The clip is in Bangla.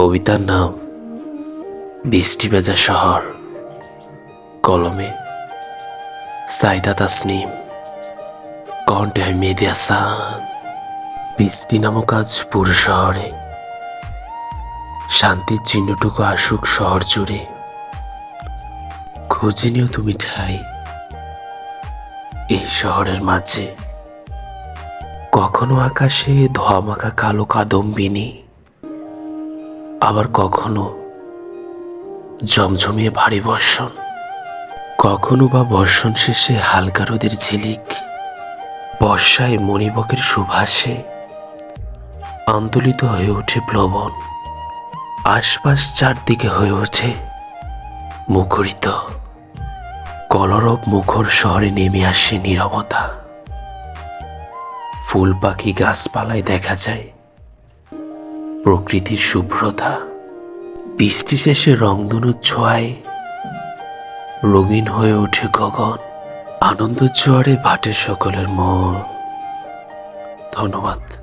কবিতার নাম বৃষ্টি ভেজা শহর। কলমে সাইদা তাসনিম, কণ্ঠে আমি মেহেদি হাসান। বৃষ্টি নামক আজ পুরো শহরে শান্তির চিহ্নটুকু আসুক শহর জুড়ে। খুঁজে নিও তুমি ঠাই এই শহরের মাঝে। কখনো আকাশে ধোয়ামাখা কালো কাদম্বিনী আবার কখনো জমঝমিয়ে ভারী বর্ষণ। কখনো বা বর্ষণ শেষে হালকা রোদের ঝিলিক, বর্ষায় মণিবকের সুভাষে আন্দোলিত হয়ে ওঠে প্লবন। আশপাশ চারদিকে হয়ে ওঠে মুখরিত। কলরব মুখর শহরে নেমে আসে নীরবতা। ফুল পাখি গাছপালায় দেখা যায় প্রকৃতির শুভ্রতা। বৃষ্টি শেষে রংধনুর ছোঁয়ায় রঙিন হয়ে ওঠে গগন। আনন্দ জোয়ারে ভাটের সকলের মন। ধন্যবাদ।